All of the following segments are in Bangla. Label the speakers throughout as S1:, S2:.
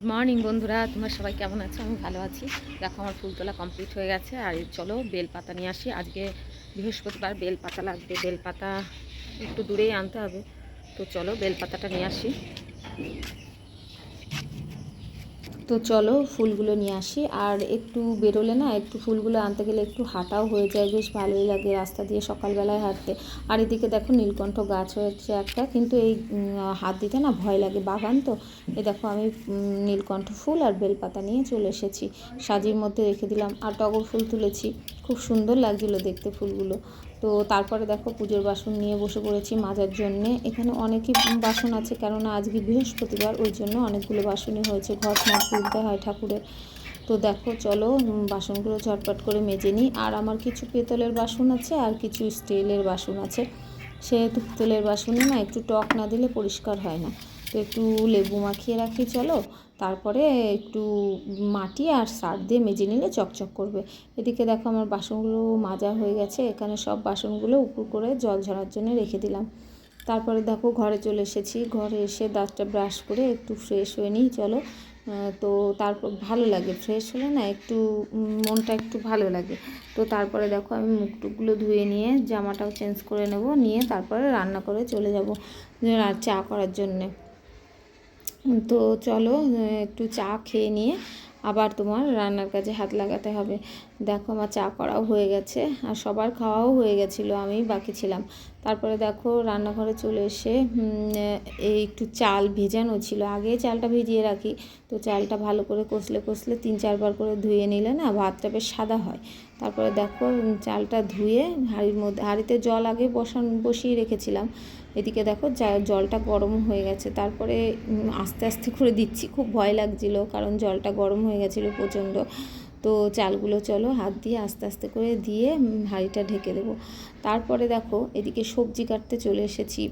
S1: মর্নিং বন্ধুরা, তোমার সবাই কেমন আছো? আমি ভালো আছি। দেখো, আমার ফুল তোলা কমপ্লিট হয়ে গেছে। আর চলো, বেলপাতা নিয়ে আসি। আজকে বৃহস্পতিবার, বেলপাতা লাগবে। বেলপাতা একটু দূরেই আনতে হবে। তো চলো, বেলপাতাটা নিয়ে আসি। তো চলো ফুলগুলো নিয়ে আসি। আর একটু বেরোলে না, একটু ফুলগুলো আনতে গেলে একটু হাঁটাও হয়ে যায়, বেশ ভালোই লাগে রাস্তা দিয়ে সকালবেলায় হাঁটতে। আর এদিকে দেখো নীলকণ্ঠ গাছ হয়েছে একটা, কিন্তু এই হাত দিতে না ভয় লাগে বাগান তো। এ দেখো আমি নীলকণ্ঠ ফুল আর বেলপাতা নিয়ে চলে এসেছি। সাজির মধ্যে রেখে দিলাম। আর টগর ফুল তুলেছি। খুব সুন্দর লাগছিল দেখতে ফুলগুলো। তো তারপরে দেখো পুজোর বাসন নিয়ে বসে পড়েছি মাজার জন্যে। এখানে অনেকই বাসন আছে, কেননা আজকে বৃহস্পতিবার, ওই জন্য অনেকগুলো বাসনই হয়েছে। ঘর মাঠ তুলতে হয় ঠাকুরের তো দেখো, চলো বাসনগুলো ঝটপট করে মেজে নিই। আর আমার কিছু পেতলের বাসন আছে, আর কিছু স্টিলের বাসন আছে। সেহেতু পিতলের বাসনে না একটু টক না দিলে পরিষ্কার হয় না। তো একটু লেবু মাখিয়ে রাখি, চলো। তারপরে একটু মাটি আর সার দিয়ে মেজে নিলে চকচক করবে। এদিকে দেখো আমার বাসনগুলো মাজা হয়ে গেছে, এখানে সব বাসনগুলো উপর করে জল ঝরার জন্য রেখে দিলাম। তারপরে দেখো ঘরে চলে এসেছি, ঘরে এসে দাঁতটা ব্রাশ করে একটু ফ্রেশ হয়ে নিই, চলো। তো তারপর ভালো লাগে, ফ্রেশ হলে না একটু মনটা একটু ভালো লাগে। তো তারপরে দেখো আমি মুখ টুকগুলো ধুয়ে নিয়ে জামাটাও চেঞ্জ করে নেব, নিয়ে তারপরে রান্না করে চলে যাব চা করার জন্যে। তো চলো একটু চা খেয়ে নিয়ে আবার তোমার রান্নার কাজে হাত লাগাতে হবে। দেখো আমার চা করাও হয়ে গেছে আর সবার খাওয়াও হয়ে গেছিল আমি বাকি ছিলাম। তারপরে দেখো রান্নাঘরে চলে এসে এই একটু চাল ভেজানো ছিল। আগে চালটা ভিজিয়ে রাখি, তো চালটা ভালো করে কষলে কষলে তিন চারবার করে ধুয়ে নিলে না ভাতটা বেশ সাদা হয়। তারপরে দেখো চালটা ধুয়ে হাঁড়ির মধ্যে, হাঁড়িতে জল আগে বসান, বসিয়ে রেখেছিলাম। এদিকে দেখো জলটা গরম হয়ে গেছে। তারপরে আস্তে আস্তে করে দিচ্ছি। খুব ভয় লাগছিল, কারণ জলটা গরম হয়ে গেছিল প্রচণ্ড। তো চালগুলো চলো হাত দিয়ে আস্তে আস্তে করে দিয়ে হাঁড়িটা ঢেকে দেবো। তারপরে দেখো এদিকে সবজি কাটতে চলে এসেছি।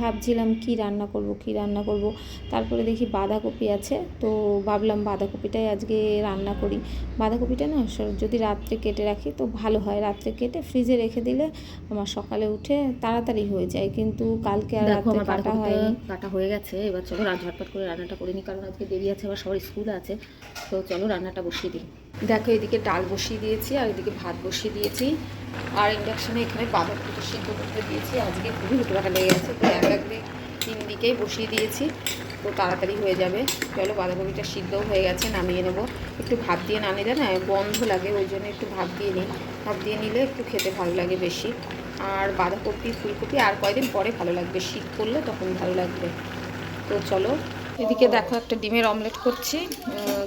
S1: ভাবছিলাম কি রান্না করব কি রান্না করব। তারপরে দেখি বাঁধাকপি আছে তো ভাবলাম বাঁধাকপিটাই আজকে রান্না করি। বাঁধাকপিটা না যদি রাত্রে কেটে রাখি তো ভালো হয়। রাত্রে কেটে ফ্রিজে রেখে দিলে আমার সকালে উঠে তাড়াতাড়ি হয়ে যায়। কিন্তু কালকে আর রাত্রে কাটা হয়নি।
S2: কাটা হয়ে গেছে। এবার চলো রাত ঝটপট করে রান্নাটা করে নিই কারণ আজকে দেরি আছে আবার সবার স্কুল আছে। তো চলো রান্নাটা বসিয়ে দিই।
S1: দেখো, এদিকে ডাল বসিয়ে দিয়েছি আর এদিকে ভাত বসিয়ে দিয়েছি। আর ইন্ডাকশনে এখানে বাঁধাকপিটা সিদ্ধ করতে দিয়েছি। আজকে খুবই হুটোপাটা লেগে গেছে, তো এক এক দিক তিন দিকেই বসিয়ে দিয়েছি। তো তাড়াতাড়ি হয়ে যাবে। চলো, বাঁধাকপিটা সিদ্ধও হয়ে গেছে, নামিয়ে নেব। একটু ভাত দিয়ে না নিলে না গন্ধ লাগে, ওই জন্য একটু ভাত দিয়ে নিই। ভাত দিয়ে নিলে একটু খেতে ভালো লাগে বেশি। আর বাঁধাকপি, ফুলকপি আর কয়দিন পরে ভালো লাগবে? শীত পড়লে তখন ভালো লাগবে। তো চলো এদিকে দেখো একটা ডিমের অমলেট করছি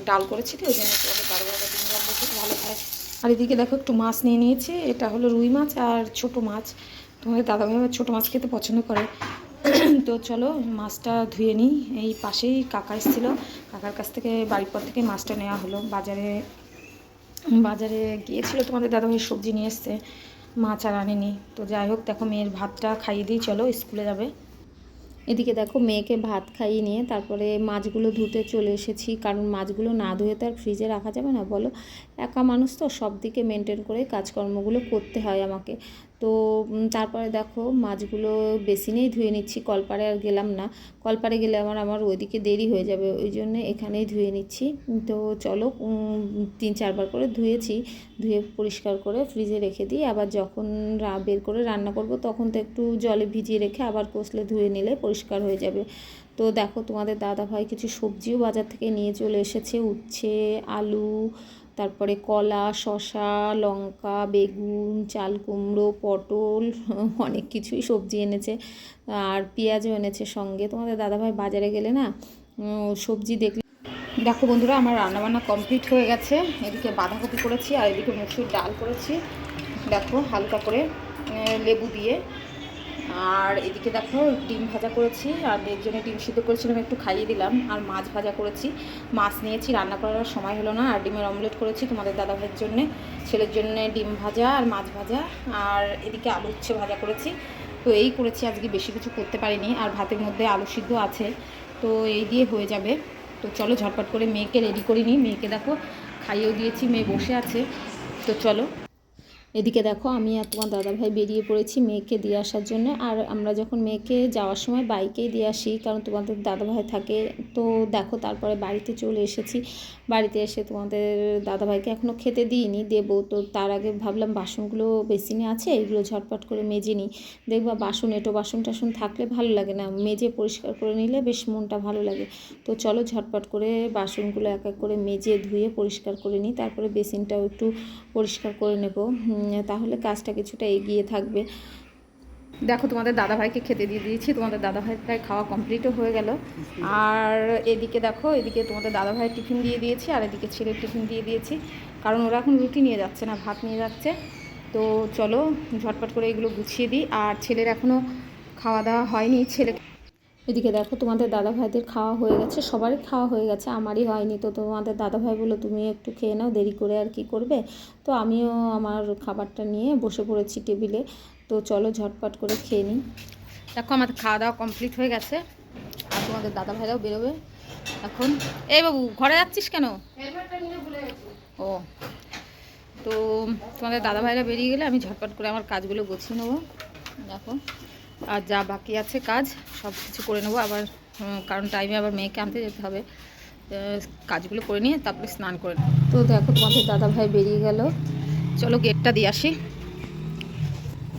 S1: ডাল করেছি তো, ওই জন্য বারো ডিমের অমলেট ভালো হয়। আর এদিকে দেখো একটু মাছ নিয়ে নিয়েছি, এটা হলো রুই মাছ আর ছোট মাছ। তোমাদের দাদাভাই আবার ছোটো মাছ খেতে পছন্দ করে। তো চলো, মাছটা ধুয়ে নিই। এই পাশেই কাকা এসেছিল। কাকার কাছ থেকে বাড়ির পর থেকে মাছটা নেওয়া হলো। বাজারে বাজারে গিয়েছিল তোমাদের দাদা দাদাভাই, সবজি নিয়ে এসছে, মাছ আর আনেনি। তো যাই হোক, দেখো মেয়ের ভাতটা খাইয়ে দিই, চলো স্কুলে যাবে। এদিকে দেখো মেয়েকে ভাত খাইয়ে নিয়ে তারপরে মাছগুলো ধুতে চলে এসেছি। কারণ মাছগুলো না ধুয়ে তো আর ফ্রিজে রাখা যাবে না, বলো? একা মানুষ তো সব দিকে মেনটেন করে কাজকর্মগুলো করতে হয় আমাকে। তো তারপরে দেখো মাছগুলো বেসিনেই ধুয়ে নিচ্ছি কলপারে আর গেলাম না। কলপারে গেলে আমার আমার ওইদিকে দেরি হয়ে যাবে, ওই জন্য এখানেই ধুয়ে নিচ্ছি। তো চলো তিন চারবার করে ধুয়েছি, ধুয়ে পরিষ্কার করে ফ্রিজে রেখে দিই। আবার যখন বের করে রান্না করব তখন তো একটু জলে ভিজিয়ে রেখে আবার কষলে ধুয়ে নিলে পরিষ্কার হয়ে যাবে। তো দেখো তোমাদের দাদা ভাই কিছু সবজিও বাজার থেকে নিয়ে চলে এসেছে, উচ্ছে, আলু তারপরে কলা, শসা, লঙ্কা, বেগুন, চাল কুমড়ো, পটল, অনেক কিছুই সবজি এনেছে। আর পেঁয়াজও এনেছে সঙ্গে। তোমাদের দাদাভাই বাজারে গেলে না সবজি দেখলে দেখো বন্ধুরা, আমার রান্নাবান্না কমপ্লিট হয়ে গেছে। এদিকে বাঁধাকপি করেছি আর এদিকে মুসুর ডাল করেছি। দেখো হালকা করে লেবু দিয়ে। আর এদিকে দেখো ডিম ভাজা করেছি, আর এর জন্য ডিম সিদ্ধ করেছিলাম, একটু খাইয়ে দিলাম, আর মাছ ভাজা করেছি। মাছ নিয়েছি, রান্না করার সময় হলো না, আর ডিমের অমলেট করেছি তোমাদের দাদা ভাইয়ের জন্যে, ছেলের জন্যে ডিম ভাজা আর মাছ ভাজা, আর এদিকে আলু উচ্ছে ভাজা করেছি। তো এই করেছি, আজকে বেশি কিছু করতে পারিনি, আর ভাতের মধ্যে আলু সিদ্ধ আছে, তো এই দিয়ে হয়ে যাবে। তো চলো ঝটপট করে মেয়েকে রেডি করে নিই, মেয়েকে দেখো, খাইয়েও দিয়েছি, মেয়ে বসে আছে। তো চলো।
S2: এদিকে দেখো, আমি আর তোমার দাদাভাই বেরিয়ে পড়েছি মেয়েকে দিয়ে আসার জন্য। আর আমরা যখন মেয়েকে যাওয়ার সময় বাইকেই দিয়ে আসি, কারণ তোমাদের দাদাভাই থাকে, তো দেখো তারপরে বাড়িতে চলে এসেছি। বাড়িতে এসে তোমাদের দাদাভাইকে এখনও খেতে দিইনি, দেবো তো তার আগে ভাবলাম বাসনগুলো বেসিনে আছে, এগুলো ঝটপট করে মেজে নিই। দেখবা বাসন, এটো বাসন টাসন থাকলে ভালো লাগে না, মেজে পরিষ্কার করে নিলে বেশ মনটা ভালো লাগে। তো চলো ঝটপট করে বাসনগুলো এক এক করে মেজে ধুয়ে পরিষ্কার করে নিই, তারপরে বেসিনটাও একটু পরিষ্কার করে নেব। তাহলে কাজটা কিছুটা এগিয়ে থাকবে।
S1: দেখো, তোমাদের দাদাভাইকে খেতে দিয়ে দিয়েছি। তোমাদের দাদাভাই প্রায় খাওয়া কমপ্লিটও হয়ে গেল। আর এদিকে দেখো, এদিকে তোমাদের দাদাভাইয়ের টিফিন দিয়ে দিয়েছি, আর এদিকে ছেলের টিফিন দিয়ে দিয়েছি। কারণ ওরা এখন রুটি নিয়ে যাচ্ছে না, ভাত নিয়ে যাচ্ছে। তো চলো, ঝটপট করে এগুলো গুছিয়ে দিই। আর ছেলের এখনও খাওয়া দাওয়া হয়নি। ছেলে
S2: এদিকে দেখো, তোমাদের দাদা ভাইদের খাওয়া হয়ে গেছে, সবারই খাওয়া হয়ে গেছে, আমারই হয়নি। তো তোমাদের দাদা ভাই বলল, তুমি একটু খেয়ে নাও, দেরি করে আর কি করবে? তো আমিও আমার খাবারটা নিয়ে বসে পড়েছি টেবিলে। তো চলো ঝটপট করে খেয়ে নিই।
S1: দেখো, আমাদের খাওয়া দাওয়া কমপ্লিট হয়ে গেছে। আর তোমাদের দাদা ভাইরাও বেরোবে এখন। এই বাবু, ঘরে যাচ্ছিস কেন? ও, তো তোমাদের দাদা ভাইরা বেরিয়ে গেলে আমি ঝটপট করে আমার কাজগুলো গুছিয়ে নেব। দেখো। আর যা বাকি আছে কাজ সব কিছু করে নেব। আবার কারণ টাইমে আবার মেয়েকে আনতে যেতে হবে। কাজগুলো করে নিয়ে তারপরে স্নান করে নেব।
S2: তো দেখো তোমাদের দাদা ভাই বেরিয়ে গেল।
S1: চলো গেটটা দিয়ে আসি।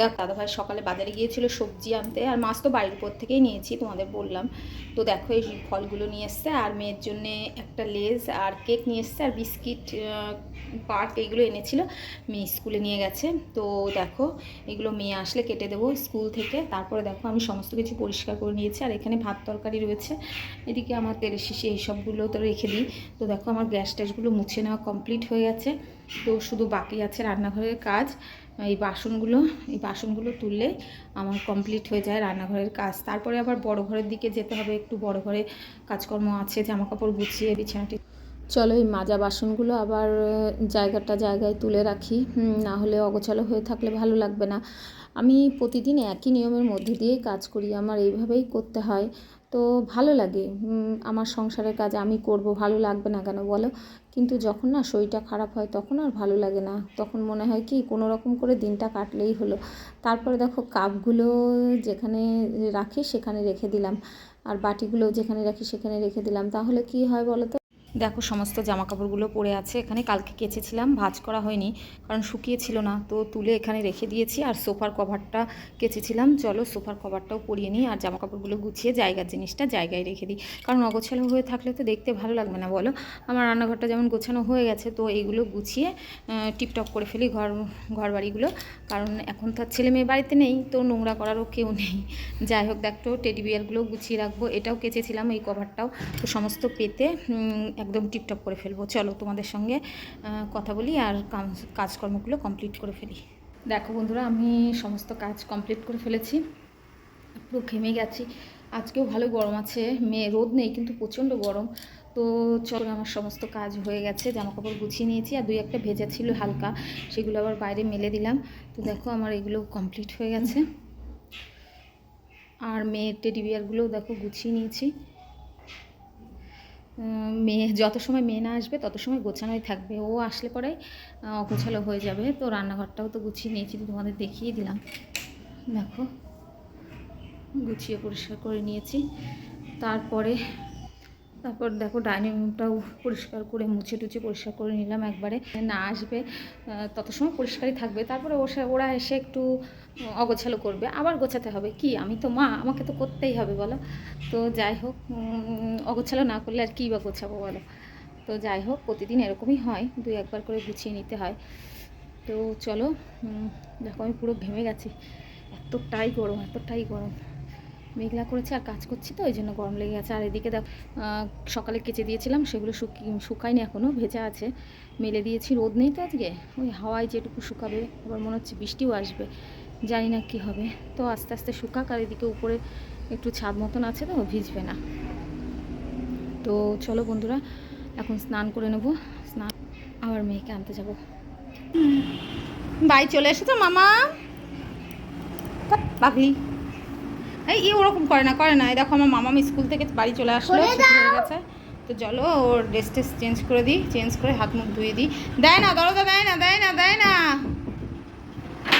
S1: দেখ, দাদাভাই সকালে বাজারে গিয়েছিল সবজি আনতে, আর মাছ তো বাড়ির উপর থেকেই নিয়েছি, তোমাদের বললাম। তো দেখো এই ফলগুলো নিয়ে এসছে, আর মেয়ের জন্যে একটা লেজ, আর কেক নিয়ে এসছে, আর বিস্কিট পার্ক এইগুলো এনেছিল, মেয়ে স্কুলে নিয়ে গেছে। তো দেখো, এগুলো মেয়ে আসলে কেটে দেবো স্কুল থেকে। তারপরে দেখো, আমি সমস্ত কিছু পরিষ্কার করে নিয়েছি, আর এখানে ভাত তরকারি রয়েছে। এদিকে আমার তেলের শিশি এইসবগুলো তো রেখে দিই। তো দেখো, আমার গ্যাস ট্যাসগুলো মুছে নেওয়া কমপ্লিট হয়ে গেছে। তো শুধু বাকি আছে রান্নাঘরের কাজ। এই বাসনগুলো এই বাসনগুলো তুললে আমার কমপ্লিট হয়ে যায় রান্নাঘরের কাজ। তারপরে আবার বড় ঘরের দিকে যেতে হবে, একটু বড় ঘরে কাজকর্ম আছে জামা কাপড় গুছিয়ে, বিছানাটি।
S2: চলো এই মাজা বাসনগুলো আবার জায়গাটা জায়গায় তুলে রাখি। না হলে অগোছালো হয়ে থাকলে ভালো লাগবে না। আমি প্রতিদিন একই নিয়মের মধ্যে দিয়েই কাজ করি, আমার এইভাবেই করতে হয়। তো ভালো লাগে। আমার সংসারের কাজ আমি করব, ভালো লাগবে না কেন বলো? কিন্তু যখন না শরীরটা খারাপ হয় তখন আর ভালো লাগে না। তখন মনে হয় কি কোনো রকম করে দিনটা কাটলেই হলো। তারপরে দেখো কাপগুলো যেখানে রাখি সেখানে রেখে দিলাম। আর বাটিগুলো যেখানে রাখি সেখানে রেখে দিলাম। তাহলে কি হয় বলো তো?
S1: দেখো, সমস্ত জামা কাপড়গুলো পরে আছে। এখানে কালকে কেচেছিলাম, ভাজ করা হয়নি, কারণ শুকিয়েছিল না। তো তুলে এখানে রেখে দিয়েছি, আর সোফার কভারটা কেচেছিলাম। চলো, সোফার কভারটাও পরিয়ে নিই, আর জামা কাপড়গুলো গুছিয়ে জায়গার জিনিসটা জায়গায় রেখে দিই। কারণ অগোছালো হয়ে থাকলে তো দেখতে ভালো লাগবে না, বলো? আমার রান্নাঘরটা যেমন গোছানো হয়ে গেছে, তো এইগুলো গুছিয়ে টিপটপ করে ফেলি ঘর ঘর বাড়িগুলো কারণ এখন তো ছেলে মেয়ে বাড়িতে নেই, তো নোংরা করারও কেউ নেই। যাই হোক দেখতো টেডি বিয়ারগুলো গুছিয়ে রাখব। এটাও কেচেছিলাম, এই কভারটাও। তো সমস্ত পেতে একদম টিপটপ করে ফেলব। চলো তোমাদের সঙ্গে কথা বলি আর কাজকর্মগুলো কমপ্লিট করে ফেলি। দেখো বন্ধুরা, আমি সমস্ত কাজ কমপ্লিট করে ফেলেছি। পুরো ঘেমে গেছি। আজকেও ভালো গরম আছে। মেয়ে, রোদ নেই, কিন্তু প্রচণ্ড গরম। তো চলো আমার সমস্ত কাজ হয়ে গেছে। জামা কাপড় গুছিয়ে নিয়েছি আর দুই একটা ভেজা ছিল হালকা। সেগুলো আবার বাইরে মেলে দিলাম। তো দেখো আমার এগুলো কমপ্লিট হয়ে গেছে। আর মেয়ের টেডি বিয়ারগুলোও দেখো গুছিয়ে নিয়েছি। মেয়ে, যত সময় মেয়ে না আসবে, তত সময় গোছানোই থাকবে। ও আসলে পরে অগোছালো হয়ে যাবে। তো রান্নাঘরটাও তো গুছিয়ে নিয়েছি তোমাদের দেখিয়ে দিলাম। দেখো, গুছিয়ে পরিষ্কার করে নিয়েছি। তারপরে তারপর দেখো ডাইনিং রুমটাও পরিষ্কার করে মুছে টুছে পরিষ্কার করে নিলাম একবারে। না আসবে তত সময় পরিষ্কারই থাকবে। তারপরে ওরা এসে একটু অগোছালো করবে। আবার গোছাতে হবে। কি? আমি তো মা, আমাকে তো করতেই হবে, বলো। তো যাই হোক অগোছালো না করলে আর কী বা গোছাবো, বলো? তো যাই হোক, প্রতিদিন এরকমই হয়। দুই একবার করে গুছিয়ে নিতে হয়। তো চলো দেখো আমি পুরো ঘেমে গেছি। এতটাই গরম এতটাই গরম। মেঘলা করেছে আর কাজ করছি তো ওই জন্য গরম লেগে গেছে। আর এদিকে দেখ সকালে কেচে দিয়েছিলাম, সেগুলো শুকি, শুকায়নি এখনও ভেজা আছে। মেলে দিয়েছি, রোদ নেই তো আজকে? ওই হাওয়ায় যেটুকু শুকাবে, আবার মনে হচ্ছে বৃষ্টিও আসবে। জানি না কী হবে। তো আস্তে আস্তে শুকাক, আর এদিকে উপরে একটু ছাদ মতন আছে তো ভিজবে না। তো চলো বন্ধুরা, এখন স্নান করে নেব। স্নান, আবার মেয়েকে আনতে যাব। বাই, চলে এসেছ মামা? পাগলি এই ই ওরকম করে না করে না। এই দেখো আমার মামা স্কুল থেকে বাড়ি চলে আসলো হয়ে গেছে। তো চলো ওর ড্রেস টেস চেঞ্জ করে দিই চেঞ্জ করে হাত মুখ ধুয়ে দিই। দেয় না দরজা দেয় না দেয় না দেয় না।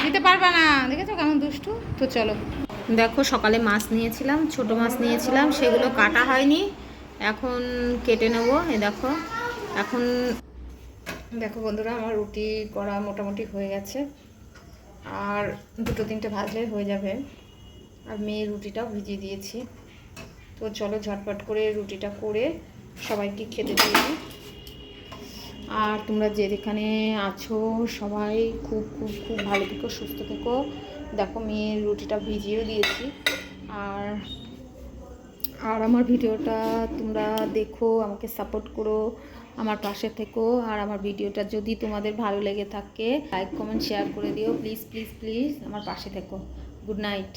S1: দিতে পারবা না দেখেছ কেমন দুষ্টু? তো চলো।
S2: দেখো সকালে মাছ নিয়েছিলাম ছোট মাছ নিয়েছিলাম সেগুলো কাটা হয়নি। এখন কেটে নেব এ দেখো। এখন
S1: দেখো বন্ধুরা আমার রুটি করা মোটামুটি হয়ে গেছে। আর দুটো তিনটে ভাজলে হয়ে যাবে। আর মেয়ে রুটিটাও ভিজিয়ে দিয়েছি। তো চলো ঝটপট করে রুটিটা করে সবাইকে খেতে দিয়ে দিই। আর তোমরা যে যেখানে আছো সবাই খুব খুব খুব ভালো থেকো, সুস্থ থেকো। দেখো মেয়ের রুটিটা ভিজিয়েও দিয়েছি। আর আর আমার ভিডিওটা তোমরা দেখো, আমাকে সাপোর্ট করো, আমার পাশে থেকো। আর আমার ভিডিওটা যদি তোমাদের ভালো লেগে থাকে, লাইক, কমেন্ট, শেয়ার করে দিও। প্লিজ প্লিজ প্লিজ, আমার পাশে থেকো। Good night.